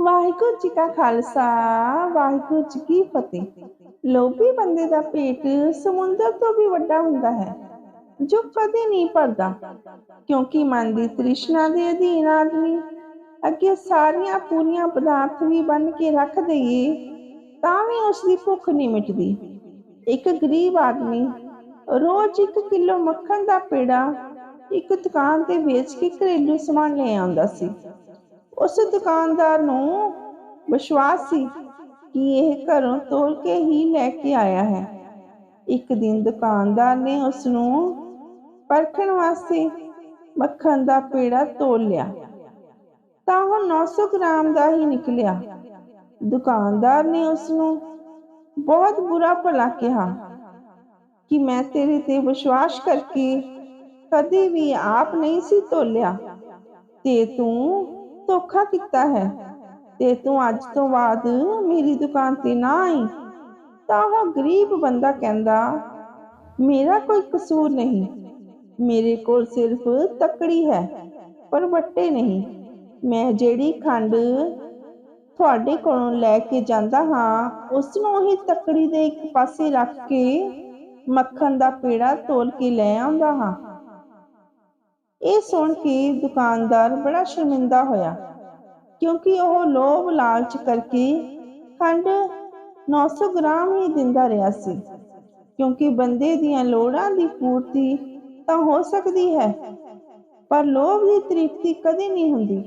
ਵਾਹਿਗੁਰੂ ਜੀ ਕਾ ਖਾਲਸਾ, ਵਾਹਿਗੁਰੂ ਜੀ ਕੀ ਫਤਿਹ। ਲੋਭੀ ਬੰਦੇ ਦਾ ਪੇਟ ਸਮੁੰਦਰ ਤੋਂ ਵੀ ਵੱਡਾ ਹੁੰਦਾ ਹੈ, ਜੋ ਕਦੇ ਨਹੀਂ ਭਰਦਾ, ਕਿਉਂਕਿ ਮਨ ਦੀ ਤ੍ਰਿਸ਼ਨਾ ਦੇ ਅਧੀਨ ਆਦਮੀ ਅੱਗੇ ਸਾਰੀਆਂ ਪੂਰੀਆਂ ਪਦਾਰਥ ਵੀ ਬੰਨ ਕੇ ਰੱਖ ਦਈਏ, ਤਾਂ ਵੀ ਉਸ ਦੀ ਭੁੱਖ ਨਹੀਂ ਮਿਟਦੀ। ਇੱਕ ਗਰੀਬ ਆਦਮੀ ਰੋਜ਼ 1 ਕਿਲੋ ਮੱਖਣ ਦਾ ਪੇੜਾ ਇੱਕ ਦੁਕਾਨ ਤੇ ਵੇਚ ਕੇ ਘਰੇਲੂ ਸਮਾਨ ਲੈ ਆਉਂਦਾ ਸੀ। ਉਸ ਦੁਕਾਨਦਾਰ ਨੂੰ ਵਿਸ਼ਵਾਸ ਸੀ ਕਿ ਇਹ ਘਰੋਂ ਤੋਲ ਕੇ ਹੀ ਲੈ ਕੇ ਆਇਆ ਹੈ। ਇੱਕ ਦਿਨ ਦੁਕਾਨਦਾਰ ਨੇ ਉਸ ਨੂੰ ਪਰਖਣ ਵਾਸਤੇ ਮੱਖਣ ਦਾ ਪੇੜਾ ਤੋਲ ਲਿਆ। ਤਾਂ ਉਹ 900 ਗ੍ਰਾਮ ਦਾ ਹੀ ਨਿਕਲਿਆ। ਦੁਕਾਨਦਾਰ ਨੇ ਉਸ ਨੂੰ ਬਹੁਤ ਬੁਰਾ ਭਲਾ ਕਿਹਾ ਕਿ ਮੈਂ ਤੇਰੇ ਤੇ ਵਿਸ਼ਵਾਸ ਕਰਕੇ ਕਦੇ ਵੀ ਆਪ ਨਹੀਂ ਸੀ ਤੋਲਿਆ। ਤੇ ਤੂੰ ਧੋਖਾ ਕੀਤਾ ਹੈ। ਤੇ ਤੂੰ ਅੱਜ ਤੋਂ ਬਾਅਦ ਮੇਰੀ ਦੁਕਾਨ ਤੇ ਨਾ ਆਈ। ਤਾਂ ਉਹ ਗਰੀਬ ਬੰਦਾ ਕਹਿੰਦਾ, ਮੇਰਾ ਕੋਈ ਕਸੂਰ ਨਹੀਂ। ਮੇਰੇ ਕੋਲ ਸਿਰਫ ਤਕੜੀ ਹੈ, ਪਰ ਵੱਟੇ ਨਹੀਂ। ਮੈਂ ਜਿਹੜੀ ਖੰਡ ਤੁਹਾਡੇ ਕੋਲੋਂ ਲੈ ਕੇ ਜਾਂਦਾ ਹਾਂ ਉਸ ਨੂੰ ਹੀ ਤਕੜੀ ਦੇ ਇੱਕ ਪਾਸੇ ਰੱਖ ਕੇ ਮੱਖਣ ਦਾ ਪੇੜਾ ਤੋਲ ਕੇ ਲੈ ਆਉਂਦਾ ਹਾਂ। ਇਹ ਸੁਣ ਕੇ ਦੁਕਾਨਦਾਰ ਬੜਾ ਸ਼ਰਮਿੰਦਾ ਹੋਇਆ, ਕਿਉਂਕਿ ਉਹ ਲੋਭ ਲਾਲਚ ਕਰਕੇ ਖੰਡ 900 ਗ੍ਰਾਮ ਹੀ ਦਿੰਦਾ ਰਿਹਾ ਸੀ। ਕਿਉਂਕਿ ਬੰਦੇ ਦੀਆਂ ਲੋੜਾਂ ਦੀ ਪੂਰਤੀ ਤਾਂ ਹੋ ਸਕਦੀ ਹੈ, ਪਰ ਲੋਭ ਦੀ ਤ੍ਰਿਪਤੀ ਕਦੇ ਨਹੀਂ ਹੁੰਦੀ।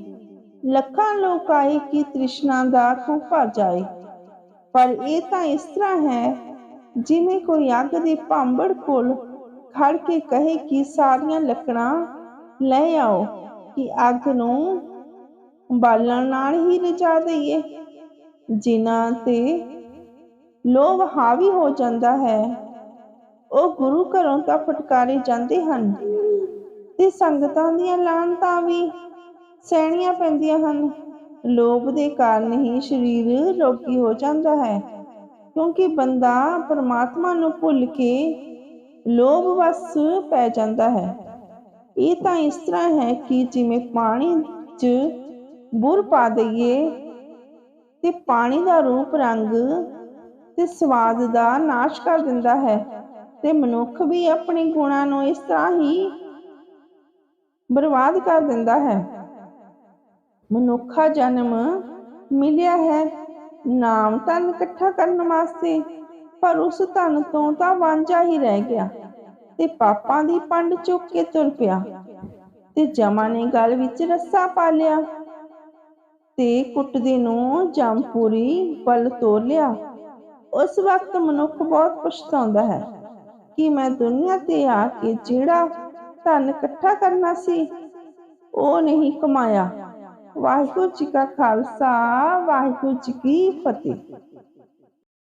ਲੱਖਾਂ ਲੋਕ ਆਏ ਕਿ ਤ੍ਰਿਸ਼ਨਾ ਦਾ ਖੂਹ ਭਰ ਜਾਏ। ਪਰ ਇਹ ਤਾਂ ਇਸ ਤਰ੍ਹਾਂ ਹੈ, ਜਿਵੇਂ ਕੋਈ ਅੱਗ ਦੇ ਭਾਂਬੜ ਕੋਲ ਖੜ ਕੇ ਕਹੇ ਕਿ ਸਾਰੀਆਂ ਲੱਕੜਾਂ ਲੈ ਆਓ ਕਿ ਅੱਗ ਨੂੰ ਬਾਲਣ ਨਾਲ ਹੀ ਰਚਾ ਦਈਏ। ਜਿਨ੍ਹਾਂ ਤੇ ਲੋਭ ਹਾਵੀ ਹੋ ਜਾਂਦਾ ਹੈ, ਉਹ ਗੁਰੂ ਘਰੋਂ ਤਾਂ ਫਟਕਾਰੇ ਜਾਂਦੇ ਹਨ ਤੇ ਸੰਗਤਾਂ ਦੀਆਂ ਲਾਂਤਾਂ ਵੀ ਸਹਿਣੀਆਂ ਪੈਂਦੀਆਂ ਹਨ। ਲੋਭ ਦੇ ਕਾਰਨ ਹੀ ਸਰੀਰ ਰੋਗੀ ਹੋ ਜਾਂਦਾ ਹੈ, ਕਿਉਂਕਿ ਬੰਦਾ ਪਰਮਾਤਮਾ ਨੂੰ ਭੁੱਲ ਕੇ ਲੋਭ ਵਸ ਪੈ ਜਾਂਦਾ ਹੈ। ਇਹ ਤਾਂ ਇਸ ਤਰ੍ਹਾਂ ਹੈ ਕਿ ਜਿਵੇਂ ਪਾਣੀ 'ਚ ਬੁਰ ਪਾ ਦਈਏ ਤੇ ਪਾਣੀ ਦਾ ਰੂਪ ਰੰਗ ਤੇ ਸਵਾਦ ਦਾ ਨਾਸ਼ ਕਰ ਦਿੰਦਾ ਹੈ ਤੇ ਮਨੁੱਖ ਵੀ ਆਪਣੇ ਗੁਣਾਂ ਨੂੰ ਇਸ ਤਰ੍ਹਾਂ ਹੀ ਬਰਬਾਦ ਕਰ ਦਿੰਦਾ ਹੈ। ਮਨੁੱਖਾ ਜਨਮ ਮਿਲਿਆ ਹੈ, ਨਾਮ ਧਨ ਇਕੱਠਾ ਕਰਨ ਵਾਸਤੇ, ਪਰ ਉਸ ਧਨ ਤੋਂ ਤਾਂ ਵਾਂਝਾ ਹੀ ਰਹਿ ਗਿਆ। ਤੇ ਪਾਪਾਂ ਦੀ ਪੰਡ ਚੁੱਕ ਕੇ ਤੁਰ ਪਿਆ ਤੇ ਜਮਾ ਨੇ ਗਲ ਵਿੱਚ ਰੱਸਾ ਪਾ ਲਿਆ। ਤੇ ਕੁੱਟਦੇ ਨੂੰ ਜੰਪੂਰੀ ਵੱਲ ਤੋਰ ਲਿਆ। ਉਸ ਵਕਤ ਮਨੁੱਖ ਬਹੁਤ ਪਛਤਾਉਂਦਾ ਹੈ ਕਿ ਮੈਂ ਦੁਨੀਆ ਤੇ ਆ ਕੇ ਜਿਹੜਾ ਧਨ ਇਕੱਠਾ ਕਰਨਾ ਸੀ, ਉਹ ਨਹੀਂ ਕਮਾਇਆ। ਵਾਹਿਗੁਰੂ ਜੀ ਕਾ ਖਾਲਸਾ, ਵਾਹਿਗੁਰੂ ਜੀ ਕੀ ਫਤਿਹ।